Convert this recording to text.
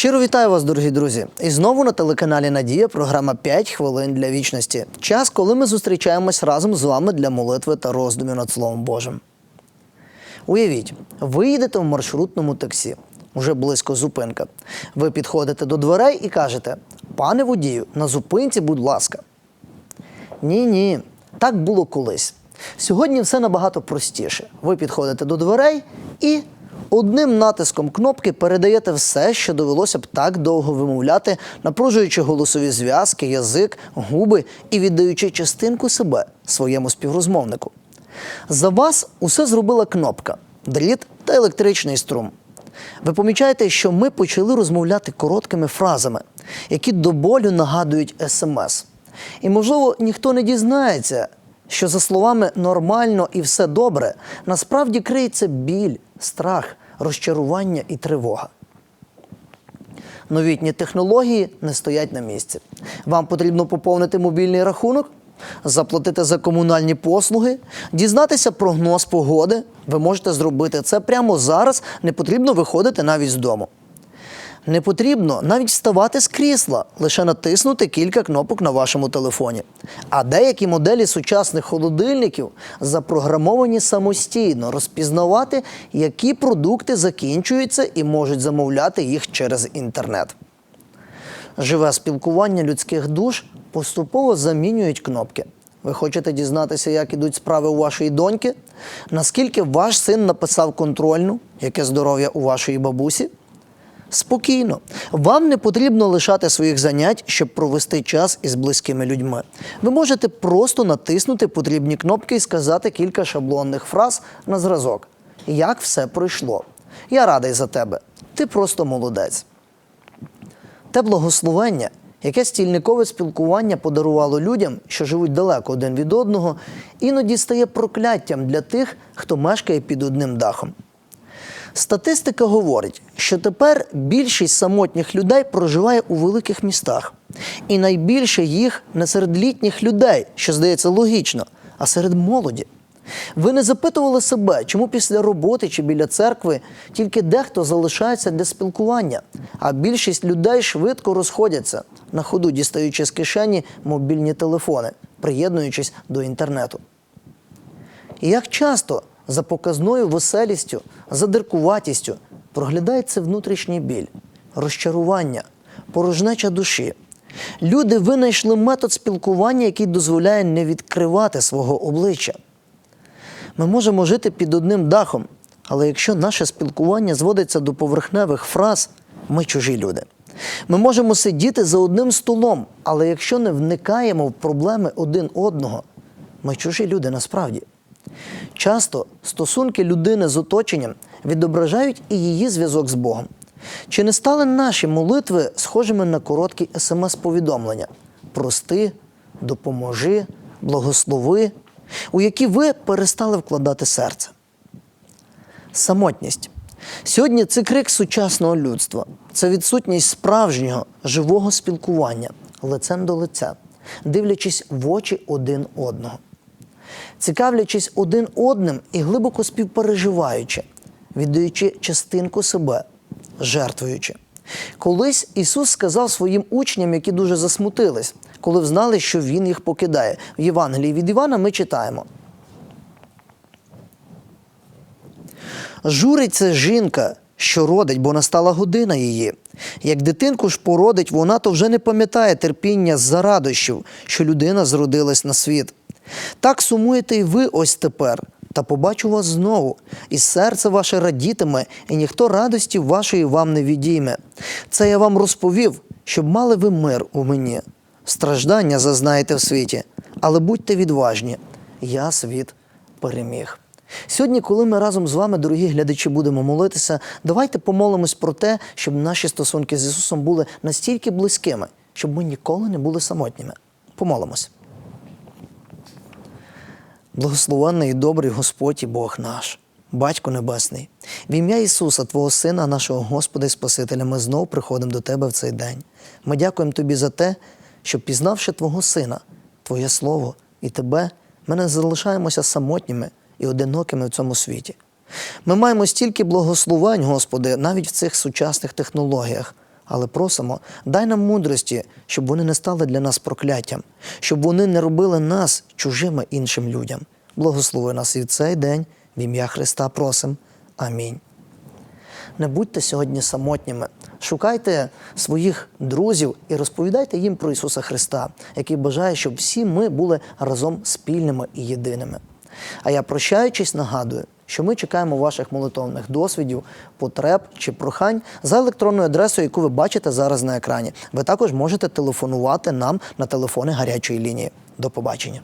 Щиро вітаю вас, дорогі друзі! І знову на телеканалі Надія програма «5 хвилин для вічності. Час, коли ми зустрічаємось разом з вами для молитви та роздумів над Словом Божим. Уявіть, ви їдете в маршрутному таксі, уже близько зупинка. Ви підходите до дверей і кажете: пане водію, на зупинці, будь ласка. Ні, ні, так було колись. Сьогодні все набагато простіше. Ви підходите до дверей і одним натиском кнопки передаєте все, що довелося б так довго вимовляти, напружуючи голосові зв'язки, язик, губи і віддаючи частинку себе своєму співрозмовнику. За вас усе зробила кнопка, дріт та електричний струм. Ви помічаєте, що ми почали розмовляти короткими фразами, які до болю нагадують смс. І, можливо, ніхто не дізнається, що за словами нормально і все добре насправді криється біль, страх, розчарування і тривога. Новітні технології не стоять на місці. Вам потрібно поповнити мобільний рахунок, заплатити за комунальні послуги, дізнатися прогноз погоди. Ви можете зробити це прямо зараз, не потрібно виходити навіть з дому. Не потрібно навіть вставати з крісла, лише натиснути кілька кнопок на вашому телефоні. А деякі моделі сучасних холодильників запрограмовані самостійно розпізнавати, які продукти закінчуються і можуть замовляти їх через інтернет. Живе спілкування людських душ поступово замінюють кнопки. Ви хочете дізнатися, як ідуть справи у вашої доньки? Наскільки ваш син написав контрольну, яке здоров'я у вашої бабусі? Спокійно. Вам не потрібно лишати своїх занять, щоб провести час із близькими людьми. Ви можете просто натиснути потрібні кнопки і сказати кілька шаблонних фраз на зразок. Як все пройшло? Я радий за тебе. Ти просто молодець. Те благословення, яке стільникове спілкування подарувало людям, що живуть далеко один від одного, іноді стає прокляттям для тих, хто мешкає під одним дахом. Статистика говорить, що тепер більшість самотніх людей проживає у великих містах. І найбільше їх не серед літніх людей, що здається логічно, а серед молоді. Ви не запитували себе, чому після роботи чи біля церкви тільки дехто залишається для спілкування, а більшість людей швидко розходяться, на ходу дістаючи з кишені мобільні телефони, приєднуючись до інтернету. І як часто за показною веселістю, задиркуватістю проглядається внутрішній біль, розчарування, порожнеча душі. Люди винайшли метод спілкування, який дозволяє не відкривати свого обличчя. Ми можемо жити під одним дахом, але якщо наше спілкування зводиться до поверхневих фраз, ми чужі люди. Ми можемо сидіти за одним столом, але якщо не вникаємо в проблеми один одного, ми чужі люди насправді. Часто стосунки людини з оточенням відображають і її зв'язок з Богом. Чи не стали наші молитви схожими на короткі смс-повідомлення прости, допоможи, благослови, у які ви перестали вкладати серце? Самотність. Сьогодні це крик сучасного людства, це відсутність справжнього живого спілкування лицем до лиця, дивлячись в очі один одного цікавлячись один одним і глибоко співпереживаючи, віддаючи частинку себе, жертвуючи. Колись Ісус сказав своїм учням, які дуже засмутились, коли взнали, що Він їх покидає. В Євангелії від Івана ми читаємо. Журиться жінка, що родить, бо настала година її. Як дитинку ж породить, вона то вже не пам'ятає терпіння за радощів, що людина зродилась на світ. Так сумуєте і ви ось тепер, та побачу вас знову, і серце ваше радітиме, і ніхто радості вашої вам не відійме. Це я вам розповів, щоб мали ви мир у мені. Страждання зазнаєте в світі, але будьте відважні, я світ переміг. Сьогодні, коли ми разом з вами, дорогі глядачі, будемо молитися, давайте помолимось про те, щоб наші стосунки з Ісусом були настільки близькими, щоб ми ніколи не були самотніми. Помолимось. Благословенний і добрий Господь і Бог наш, Батько Небесний, в ім'я Ісуса, Твого Сина, нашого Господа і Спасителя, ми знов приходимо до Тебе в цей день. Ми дякуємо Тобі за те, що, пізнавши Твого Сина, Твоє Слово і Тебе, ми не залишаємося самотніми і одинокими в цьому світі. Ми маємо стільки благословень, Господи, навіть в цих сучасних технологіях, Але просимо, дай нам мудрості, щоб вони не стали для нас прокляттям, щоб вони не робили нас чужими іншим людям. Благослови нас і в цей день, в ім'я Христа просим. Амінь. Не будьте сьогодні самотніми. Шукайте своїх друзів і розповідайте їм про Ісуса Христа, який бажає, щоб всі ми були разом спільними і єдиними. А я прощаючись, нагадую, що ми чекаємо ваших молитовних досвідів, потреб чи прохань за електронною адресою, яку ви бачите зараз на екрані. Ви також можете телефонувати нам на телефони гарячої лінії. До побачення.